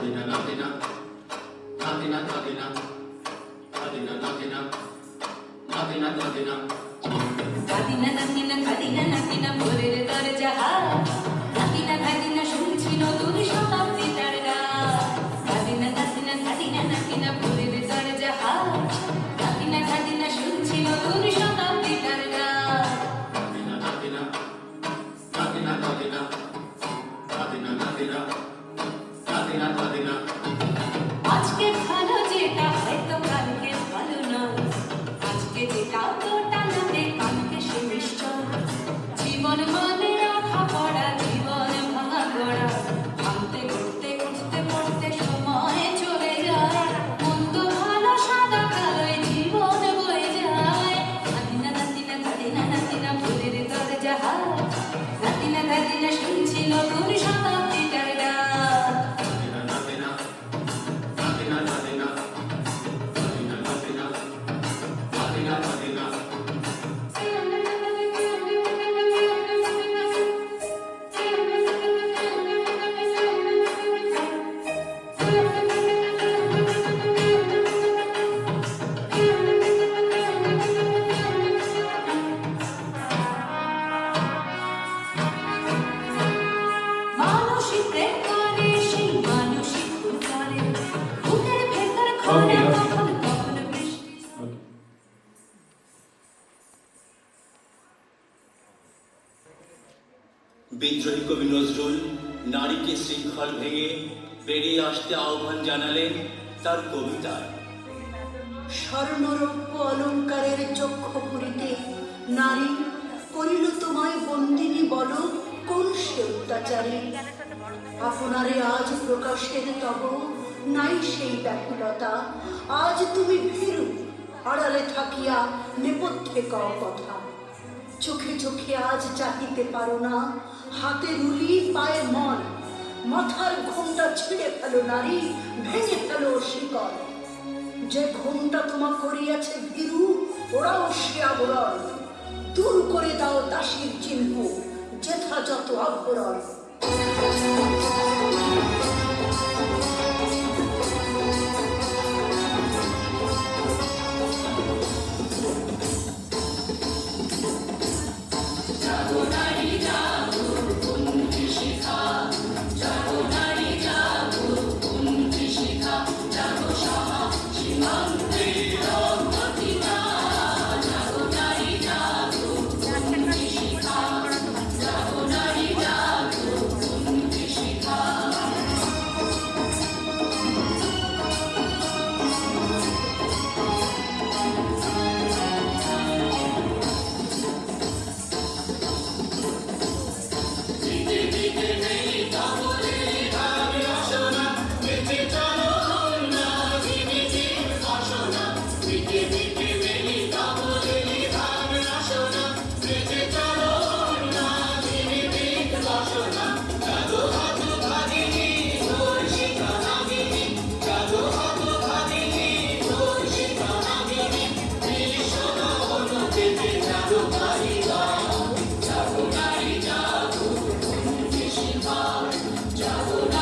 Adina, nothing, adina, nothing, adina, nothing, adina, nothing, adina. nothing, nothing, nothing, আসতে আহ্বান জানালেন তার কবিতায় স্বর্ণরৌপ্য অলঙ্কারের চক্ষ পুরিতে নারী করিল তোমায় বন্দিনী বলো, কোন সে অত্যাচারে? আপনারে আজ প্রকাশের তব নাই সেই ব্যাকুলতা। আজ তুমি ভীরু, আড়ালে থাকিয়া নেপথ্যে কও কথা। চোখে চোখে আজ চাহিতে পারো না, হাতে রুলি পায়ে মন মাথার ঘুমটা ছিঁড়ে ফেলো, নারী। ভেঙে ফেলো শিকল। যে ঘুমটা তোমা করিয়াছে ভীরু, ওরাও সে আবরণ। দূর করে দাও দাসীর চিহ্ন, যেথা যত আভরণ Just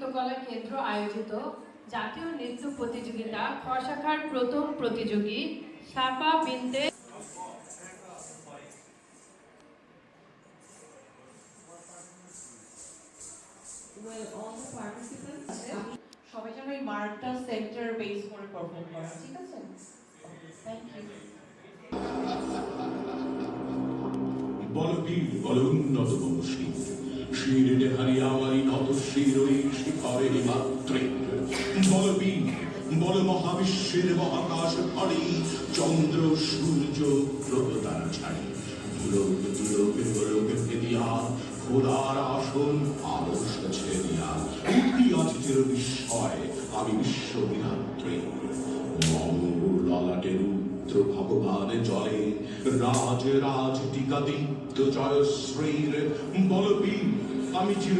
নৃত্যকলা কেন্দ্র আয়োজিত জাতীয় নৃত্য প্রতিযোগিতা খ শাখার প্রথম প্রতিযোগী সাফা বিনতে Well, all the participants, সবাই যেন এই মার্কটা সেন্টার বেস করে পারফর্ম করে। ঠিক আছে? থ্যাংক ইউ বলবীর বল উন্নত বংশী শিরে হারিয়া নত শিরই শিখরে মাত্রে বল বল মহাবিশ্বের মহাকাশ ফাড়ি চন্দ্র, সূর্য, গ্রহ তারা ছাড়ি। দুলোক দুলোক গোলক ভেদিয়া খোদার আসন আদর্শ ছেড়িয়া উঠি আছে চির বিস্ময়, আমি বিশ্ব বিধাত্রী মঙ্গল ললাটে রুদ্র ভগবান জলে রাজ রাজ টিকা দীপ্ত জয়শ্রীর বলবীর আমি চির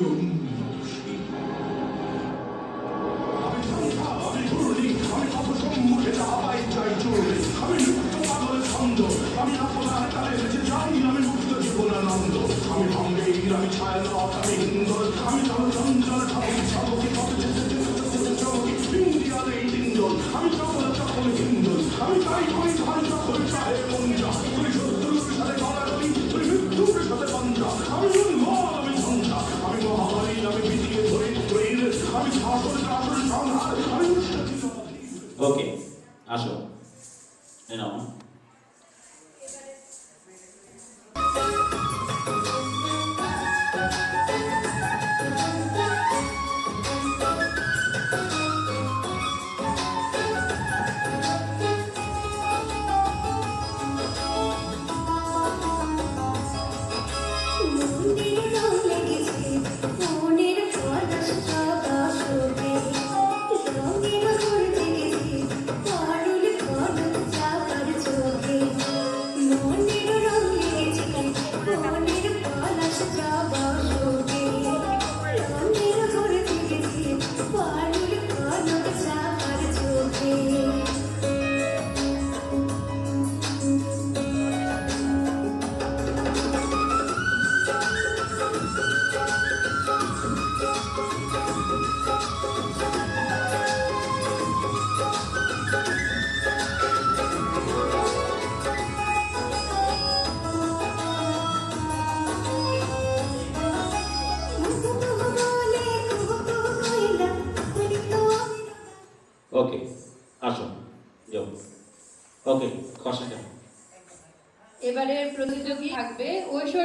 আমি আপনার আমি চকল চকল হিন্দল আমি করি ওকে আসো।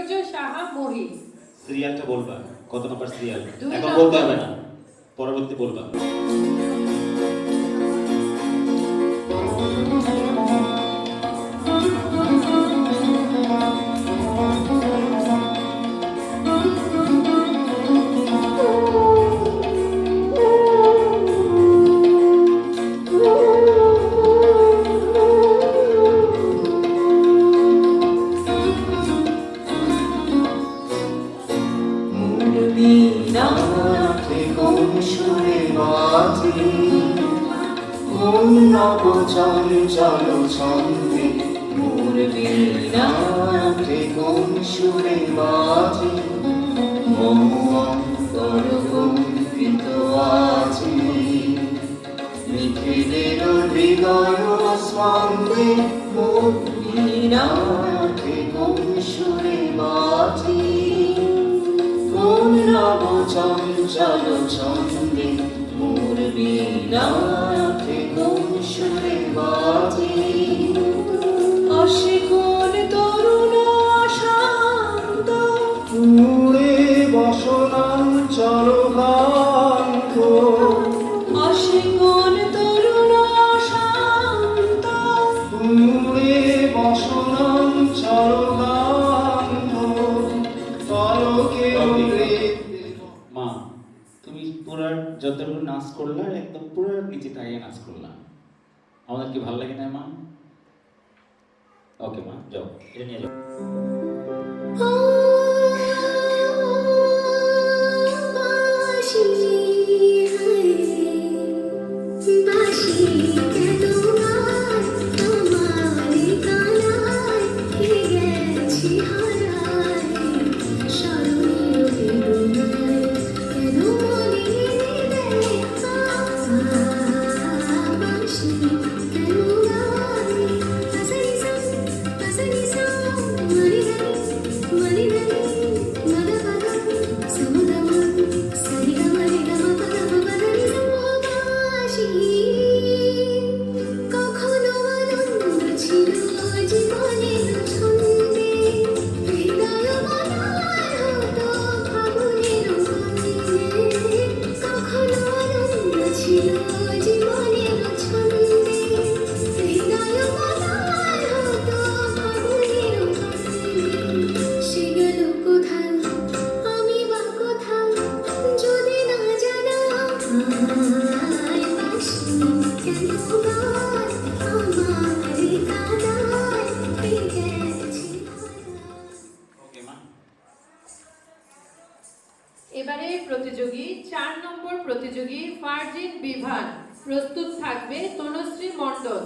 ঐশ্বর্য সাহা মহি সিরিয়ালটা বলবা কত নম্বর সিরিয়াল? এখন বলতে হবে না পরবর্তী বলবা। চঞ্চল ছন্দে। মোর বীণাতে কোন সুরে বাজে মম অন্তর কম্পিত আছে। নিখিলের হৃদয় স্পন্দে। মোর বীণাতে কোন সুরে বাজে চঞ্চল ছন্দে। মোর বীণাতে কোন সুরে বাজে আসে কোন একদম পুরো নিচে তাকিয়ে নাচ করলাম। আমাদের কি ভালো লাগে না, মা? ওকে মা, যাও। এটা নিয়ে যাও। 心。প্রস্তুত থাকবে তনুশ্রী মণ্ডল।